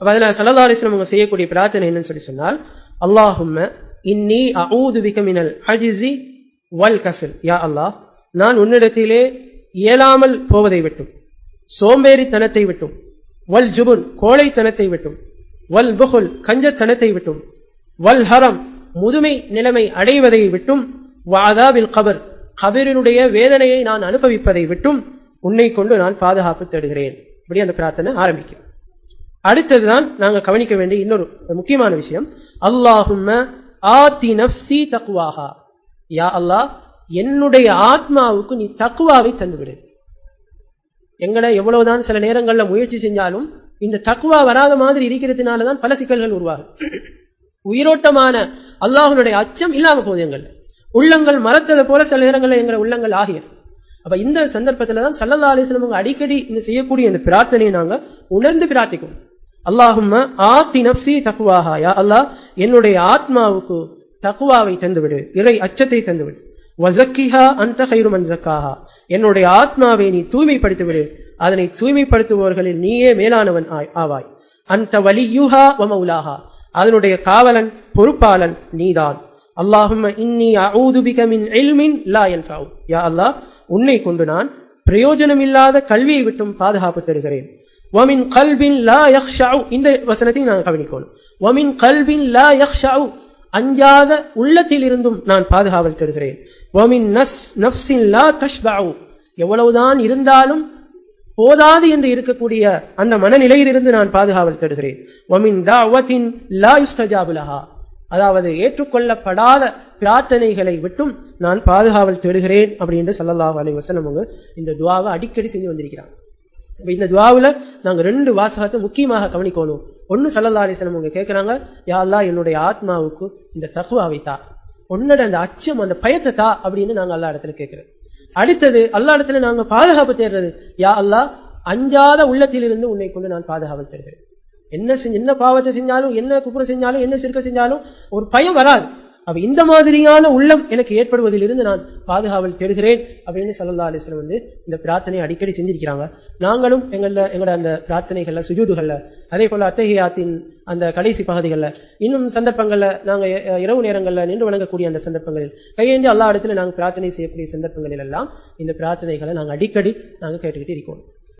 அப்போ அதில் சல்லா அவங்க செய்யக்கூடிய பிரார்த்தனை என்னன்னு சொல்லி சொன்னால் அல்லாஹும்ம இன்னி அவுது விகமினல் அஜிசி வல் கசல் யா அல்லாஹ் நான் உன்னிடத்திலே இயலாமல் போவதை விட்டும் சோம்பேறித்தனத்தை விட்டும் வல் ஜுபுன் கோழைத்தனத்தை விட்டும் வல் புகுல் கஞ்சத்தனத்தை விட்டும் வல் ஹரம் முதுமை நிலைமை அடைவதை விட்டும் வாதாவில் கபர் கபிரினுடைய வேதனையை நான் அனுபவிப்பதை விட்டும் உன்னை கொண்டு நான் பாதுகாப்பு தேடுகிறேன். இப்படி அந்த பிரார்த்தனை ஆரம்பிக்கும். அடுத்ததுதான் நாங்கள் கவனிக்க வேண்டிய இன்னொரு முக்கியமான விஷயம். அல்லாஹும் ஆத்தி நப்சி தக்குவாஹா யா அல்லாஹ் என்னுடைய ஆத்மாவுக்கு நீ தக்குவாவை தந்துவிடு. எங்களை எவ்வளவுதான் சில நேரங்களில் முயற்சி செஞ்சாலும் இந்த தக்குவா வராத மாதிரி இருக்கிறதுனால தான் பல சிக்கல்கள் உருவாகும். உயிரோட்டமான அல்லாஹனுடைய அச்சம் இல்லாம போகுது எங்கள் உள்ளங்கள் மரத்ததை போல சில நேரங்களில் எங்களை உள்ளங்கள் ஆகியது. அப்ப இந்த சந்தர்ப்பத்தில் தான் சல்லல்லா அலிஸ்லம் அவங்க அடிக்கடி இந்த செய்யக்கூடிய இந்த பிரார்த்தனையை நாங்கள் உணர்ந்து பிரார்த்திக்கும் அல்லாஹும் ஆத்தி நப்சி தக்குவாஹா யா அல்லாஹ் என்னுடைய ஆத்மாவுக்கு தக்குவாவை தந்துவிடு. இறை அச்சத்தை தந்துவிடு. வசக்கிஹா அந்த ஹைரு மன்சக்காஹா என்னுடைய ஆத்மாவை நீ தூய்மைப்படுத்தி விடு அதனை தூய்மைப்படுத்துபவர்களில் நீயே மேலானவன் ஆய்- ஆவாய். அந்த வலியுஹா வமௌலாஹா அதனுடைய காவலன் பொறுப்பாளன் நீதான். அல்லாஹும் இன்னி அஊது மின் இல்மின் லா யன்ஃபஉ யா அல்லாஹ் உன்னை கொண்டு நான் பிரயோஜனமில்லாத கல்வியை விட்டும் பாதுகாப்பு தருகிறேன். ஒமின் கல்பின் லா யக்ஷஉ இந்த வசனத்தையும் நான் கவனிக்கணும். ஒமின் கல்பின் லா யக்ஷஉ அஞ்சாத உள்ளத்தில் இருந்தும் நான் பாதுகாவல் தருகிறேன். ஒமின் நஸ் நஃப்ஸின் லா தஷ்பாவு எவ்வளவுதான் இருந்தாலும் போதாது என்று இருக்கக்கூடிய அந்த மனநிலையிலிருந்து நான் பாதுகாவல் தருகிறேன். ஒமின் தாவத்தின் லா யுஸ்தஜாபுலஹா அதாவது ஏற்றுக்கொள்ளப்படாத பிரார்த்தனைகளை விட்டும் நான் பாதுகாவல் தேடுகிறேன் அப்படின்னு ஸல்லல்லாஹு அலைஹி வசனம் அவங்க இந்த துவாவை அடிக்கடி செஞ்சு வந்திருக்கிறாங்க. இப்போ இந்த துவாவில் நாங்கள் ரெண்டு வாசகத்தை முக்கியமாக கவனிக்கணும். ஒன்று சல்லல்லா அலிஸ்லம் அவங்க கேட்குறாங்க யா அல்லாஹ் என்னுடைய ஆத்மாவுக்கு இந்த தகுவாவை தா உன்னோட அந்த அச்சம் அந்த பயத்தை தா அப்படின்னு நாங்கள் எல்லா இடத்துல கேட்குறோம் அடுத்தது எல்லா இடத்துல நாங்கள் பாதுகாப்பு தேடுறது யா அல்லாஹ் அஞ்சாத உள்ளத்திலிருந்து உன்னை கொண்டு நான் பாதுகாப்பு தருகிறேன் என்ன செஞ்ச என்ன பாவத்தை செஞ்சாலும் என்ன குப்புறம் செஞ்சாலும் என்ன சிறுக்க செஞ்சாலும் ஒரு பயம் வராது. அப்ப இந்த மாதிரியான உள்ளம் எனக்கு ஏற்படுவதிலிருந்து நான் பாதுகாவல் தேடுகிறேன் அப்படின்னு சல்லா அலிஸ்லம் வந்து இந்த பிரார்த்தனையை அடிக்கடி செஞ்சிருக்கிறாங்க. நாங்களும் எங்கள எங்களோட அந்த பிரார்த்தனைகள்ல சுஜூதுகள்ல அதே போல அத்தகையாத்தின் அந்த கடைசி பகுதிகளில் இன்னும் சந்தர்ப்பங்கள்ல நாங்க இரவு நேரங்களில் நின்று வணங்கக்கூடிய அந்த சந்தர்ப்பங்களில் கையேந்தி எல்லா இடத்துல நாங்கள் பிரார்த்தனை செய்யக்கூடிய சந்தர்ப்பங்களில் எல்லாம் இந்த பிரார்த்தனைகளை நாங்கள் அடிக்கடி நாங்கள் கேட்டுக்கிட்டு இருக்கோம்.